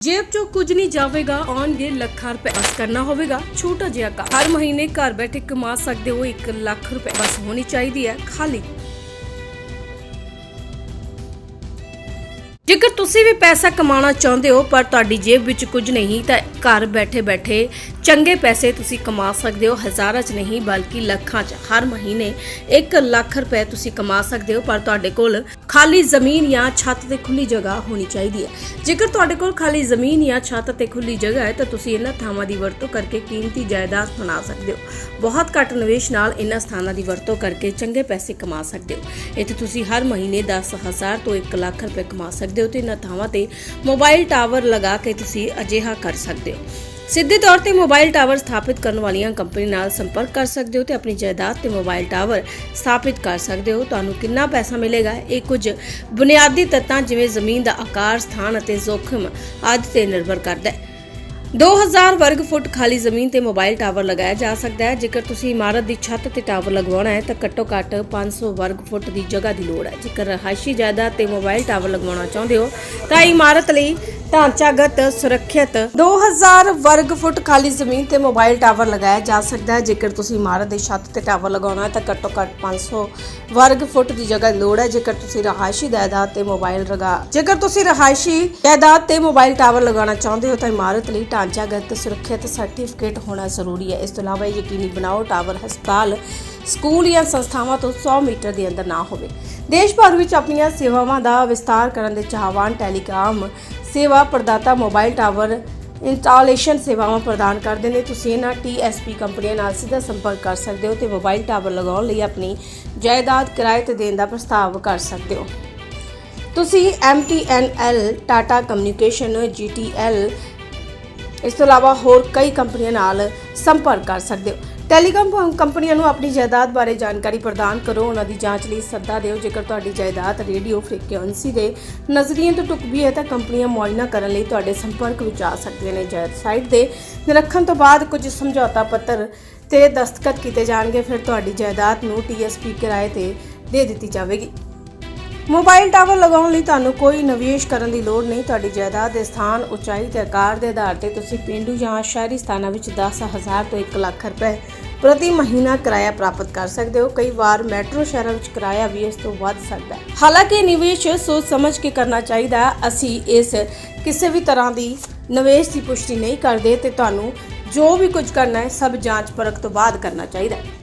ਜੇਬ ਚੋਂ ਕੁਝ ਨਹੀਂ ਜਾਵੇਗਾ, ਆਉਣਗੇ ਲੱਖਾਂ ਰੁਪਏ। ਬਸ ਕਰਨਾ ਹੋਵੇਗਾ, ਛੋਟਾ ਜਿਹਾ ਕੰਮ। ਹਰ ਮਹੀਨੇ ਘਰ ਬੈਠੇ ਕਮਾ ਸਕਦੇ ਹੋ 1 ਲੱਖ ਰੁਪਏ। ਬਸ ਹੋਣੀ ਚਾਹੀਦੀ ਹੈ, ਖਾਲੀ। ਜੇਕਰ ਤੁਸੀਂ ਵੀ ਪੈਸਾ ਕਮਾਉਣਾ ਚਾਹੁੰਦੇ ਹੋ, ਪਰ ਤੁਹਾਡੀ ਜੇਬ ਵਿੱਚ ਕੁਝ ਨਹੀਂ, ਤਾਂ ਘਰ ਬੈਠੇ ਬੈਠੇ ਚੰਗੇ ਪੈਸੇ ਤੁਸੀਂ ਕਮਾ ਸਕਦੇ ਹੋ। ਹਜ਼ਾਰਾਂ 'ਚ ਨਹੀਂ, ਬਲਕਿ ਲੱਖਾਂ 'ਚ। ਹਰ ਮਹੀਨੇ 1 ਲੱਖ ਰੁਪਏ ਤੁਸੀਂ ਕਮਾ ਸਕਦੇ ਹੋ, ਪਰ ਤੁਹਾਡੇ ਕੋਲ ਖਾਲੀ ਜ਼ਮੀਨ ਜਾਂ ਛੱਤ ਤੇ ਖੁੱਲੀ ਜਗ੍ਹਾ ਹੋਣੀ ਚਾਹੀਦੀ ਹੈ। ਜੇਕਰ ਤੁਹਾਡੇ ਕੋਲ ਖਾਲੀ ਜ਼ਮੀਨ ਜਾਂ ਛੱਤ ਤੇ ਖੁੱਲੀ ਜਗ੍ਹਾ ਹੈ, ਤਾਂ ਤੁਸੀਂ ਇਹਨਾਂ ਥਾਵਾਂ ਦੀ ਵਰਤੋਂ ਕਰਕੇ ਕੀਮਤੀ ਜਾਇਦਾਦ ਬਣਾ ਸਕਦੇ ਹੋ। ਬਹੁਤ ਘੱਟ ਨਿਵੇਸ਼ ਨਾਲ ਇਹਨਾਂ ਸਥਾਨਾਂ ਦੀ ਵਰਤੋਂ ਕਰਕੇ ਚੰਗੇ ਪੈਸੇ ਕਮਾ ਸਕਦੇ ਹੋ। ਇੱਥੇ ਤੁਸੀਂ ਹਰ ਮਹੀਨੇ 10000 ਤੋਂ 1 ਲੱਖ ਰੁਪਏ ਕਮਾ ਸਕਦੇ ਹੋ ਤੇ ਇਹਨਾਂ ਥਾਵਾਂ ਤੇ ਮੋਬਾਈਲ ਟਾਵਰ ਲਗਾ ਕੇ ਤੁਸੀਂ ਅਜਿਹਾ ਕਰ ਸਕਦੇ ਹੋ। ਸਿੱਧੇ ਤੌਰ ਤੇ ਮੋਬਾਈਲ ਟਾਵਰ ਸਥਾਪਿਤ ਕਰਨ ਵਾਲੀਆਂ ਕੰਪਨੀ ਨਾਲ ਸੰਪਰਕ ਕਰ ਸਕਦੇ ਹੋ ਤੇ ਆਪਣੀ ਜਾਇਦਾਦ ਤੇ ਮੋਬਾਈਲ ਟਾਵਰ ਸਥਾਪਿਤ ਕਰ ਸਕਦੇ ਹੋ। ਤੁਹਾਨੂੰ ਕਿੰਨਾ ਪੈਸਾ ਮਿਲੇਗਾ? ਇਹ ਕੁਝ ਬੁਨਿਆਦੀ ਤੱਤਾਂ ਜਿਵੇਂ ਜ਼ਮੀਨ ਦਾ ਆਕਾਰ, ਸਥਾਨ ਅਤੇ ਜੋਖਮ ਆਦਿ ਤੇ ਨਿਰਭਰ ਕਰਦਾ ਹੈ। 2000 ਵਰਗ ਫੁੱਟ ਖਾਲੀ ਜ਼ਮੀਨ ਤੇ ਮੋਬਾਈਲ ਟਾਵਰ ਲਗਾਇਆ ਜਾ ਸਕਦਾ ਹੈ। ਜੇਕਰ ਤੁਸੀਂ ਇਮਾਰਤ ਦੀ ਛੱਤ ਤੇ ਟਾਵਰ ਲਗਵਾਉਣਾ ਹੈ ਤਾਂ ਘੱਟੋ ਘੱਟ 500 ਵਰਗ ਫੁੱਟ ਦੀ ਜਗ੍ਹਾ ਦੀ ਲੋੜ ਹੈ। ਜੇਕਰ ਰਹਾਇਸ਼ੀ ਜਾਇਦਾਦ ਤੇ ਮੋਬਾਈਲ ਟਾਵਰ ਲਗਵਾਉਣਾ ਚਾਹੁੰਦੇ ਹੋ ਤਾਂ ਇਮਾਰਤ ਲਈ ਢਾਂਚਾਗਤ, ਸੁਰੱਖਿਅਤ। 2000 ਵਰਗ ਫੁੱਟ ਖਾਲੀ ਜ਼ਮੀਨ ਤੇ ਮੋਬਾਈਲ ਟਾਵਰ ਲਗਾਇਆ ਜਾ ਸਕਦਾ ਹੈ। ਜੇਕਰ ਤੁਸੀਂ ਇਮਾਰਤ ਦੀ ਛੱਤ ਤੇ ਟਾਵਰ ਲਗਾਉਣਾ ਹੈ, ਤਾਂ ਘੱਟੋ ਘੱਟ 500 ਵਰਗ ਫੁੱਟ ਦੀ ਜਗ੍ਹਾ ਲੋੜ ਹੈ। ਜੇਕਰ ਤੁਸੀਂ ਰਹਾਇਸ਼ੀ ਜਾਇਦਾਦ ਤੇ ਮੋਬਾਈਲ ਲਗਾ ਜੇਕਰ ਤੁਸੀਂ ਰਹਾਇਸ਼ੀ ਜਾਇਦਾਦ ਤੇ ਮੋਬਾਈਲ ਟਾਵਰ ਲਗਾਉਣਾ ਚਾਹੁੰਦੇ ਹੋ, ਤਾਂ ਇਮਾਰਤ ਲਈ ਢਾਂਚਾਗਤ, ਸੁਰੱਖਿਅਤ ਸਰਟੀਫਿਕੇਟ ਹੋਣਾ ਜ਼ਰੂਰੀ ਹੈ। ਇਸ ਤੋਂ ਇਲਾਵਾ ਯਕੀਨੀ ਬਣਾਓ, ਟਾਵਰ ਹਸਪਤਾਲ ਸਕੂਲ ਜਾਂ ਸੰਸਥਾਵਾਂ ਤੋਂ 100 ਮੀਟਰ ਦੇ ਅੰਦਰ ਨਾ ਹੋਵੇ। ਦੇਸ਼ ਭਰ ਵਿੱਚ ਆਪਣੀਆਂ ਸੇਵਾਵਾਂ ਦਾ ਵਿਸਤਾਰ ਕਰਨ ਦੇ ਚਾਹਵਾਨ ਟੈਲੀਕਾਮ ਸੇਵਾ ਪ੍ਰਦਾਤਾ ਮੋਬਾਈਲ ਟਾਵਰ ਇੰਸਟਾਲੇਸ਼ਨ ਸੇਵਾਵਾਂ ਪ੍ਰਦਾਨ ਕਰਦੇ ਨੇ। ਤੁਸੀਂ ਇਹਨਾਂ TSP ਕੰਪਨੀਆਂ ਨਾਲ ਸਿੱਧਾ ਸੰਪਰਕ ਕਰ ਸਕਦੇ ਹੋ ਤੇ ਮੋਬਾਈਲ ਟਾਵਰ ਲਗਾਉਣ ਲਈ ਆਪਣੀ ਜਾਇਦਾਦ ਕਿਰਾਏ ਤੇ ਦੇਣ ਦਾ ਪ੍ਰਸਤਾਵ ਕਰ ਸਕਦੇ ਹੋ। ਤੁਸੀਂ MTNL ਟਾਟਾ ਕਮਿਊਨੀਕੇਸ਼ਨ GTL ਇਸ ਤੋਂ ਇਲਾਵਾ ਹੋਰ ਕਈ ਕੰਪਨੀਆਂ ਨਾਲ ਸੰਪਰਕ ਕਰ ਸਕਦੇ ਹੋ। ਟੈਲੀਕਾਮ ਕੰਪਨੀਆਂ ਨੂੰ ਆਪਣੀ ਜਾਇਦਾਦ ਬਾਰੇ ਜਾਣਕਾਰੀ ਪ੍ਰਦਾਨ ਕਰੋ। ਉਹਨਾਂ ਦੀ ਜਾਂਚ ਲਈ ਸੱਦਾ ਦਿਓ। ਜੇਕਰ ਤੁਹਾਡੀ ਜਾਇਦਾਦ ਰੇਡੀਓ ਫ੍ਰੀਕੁਐਂਸੀ ਦੇ ਨਜ਼ਰੀਏ ਤੋਂ ਟੁਕਵੀ ਹੈ, ਤਾਂ ਕੰਪਨੀਆਂ ਮੁਆਇਨਾ ਕਰਨ ਲਈ ਤੁਹਾਡੇ ਸੰਪਰਕ ਵਿੱਚ ਆ ਸਕਦੀਆਂ ਨੇ। ਜਾਇਦਾਦ ਸਾਈਟ ਦੇ ਨਿਰੀਖਣ ਤੋਂ ਬਾਅਦ ਕੁਝ ਸਮਝੌਤਾ ਪੱਤਰ ਤੇ ਦਸਤਖਤ ਕੀਤੇ ਜਾਣਗੇ। ਫਿਰ ਤੁਹਾਡੀ ਜਾਇਦਾਦ ਨੂੰ TSP ਕਿਰਾਏ ਤੇ ਦੇ ਦਿੱਤੀ ਜਾਵੇਗੀ। ਮੋਬਾਈਲ ਟਾਵਰ ਲਗਾਉਣ ਲਈ ਤੁਹਾਨੂੰ ਕੋਈ ਨਿਵੇਸ਼ ਕਰਨ ਦੀ ਲੋੜ ਨਹੀਂ। ਤੁਹਾਡੀ ਜਾਇਦਾਦ ਦੇ ਸਥਾਨ ਉਚਾਈ ਤੇ ਆਕਾਰ ਦੇ ਆਧਾਰ ਤੇ ਤੁਸੀਂ ਪਿੰਡੂ ਜਾਂ ਸ਼ਹਿਰੀ ਸਥਾਨਾਂ ਵਿੱਚ 10000 ਤੋਂ 1 ਲੱਖ ਰੁਪਏ ਪ੍ਰਤੀ ਮਹੀਨਾ ਕਿਰਾਇਆ ਪ੍ਰਾਪਤ ਕਰ ਸਕਦੇ ਹੋ। ਕਈ ਵਾਰ ਮੈਟਰੋ ਸ਼ਹਿਰਾਂ ਵਿੱਚ ਕਿਰਾਇਆ ਵੀ ਇਸ ਤੋਂ ਵੱਧ ਸਕਦਾ ਹੈ। ਹਾਲਾਂਕਿ ਨਿਵੇਸ਼ ਸੋਚ ਸਮਝ ਕੇ ਕਰਨਾ ਚਾਹੀਦਾ ਅਸੀਂ ਇਸ ਕਿਸੇ ਵੀ ਤਰ੍ਹਾਂ ਦੀ ਨਿਵੇਸ਼ ਦੀ ਪੁਸ਼ਟੀ ਨਹੀਂ ਕਰਦੇ ਤੇ ਤੁਹਾਨੂੰ ਜੋ ਵੀ ਕੁਝ ਕਰਨਾ ਹੈ, ਸਭ ਜਾਂਚ ਪਰਖ ਤੋਂ ਬਾਅਦ ਕਰਨਾ ਚਾਹੀਦਾ ਹੈ।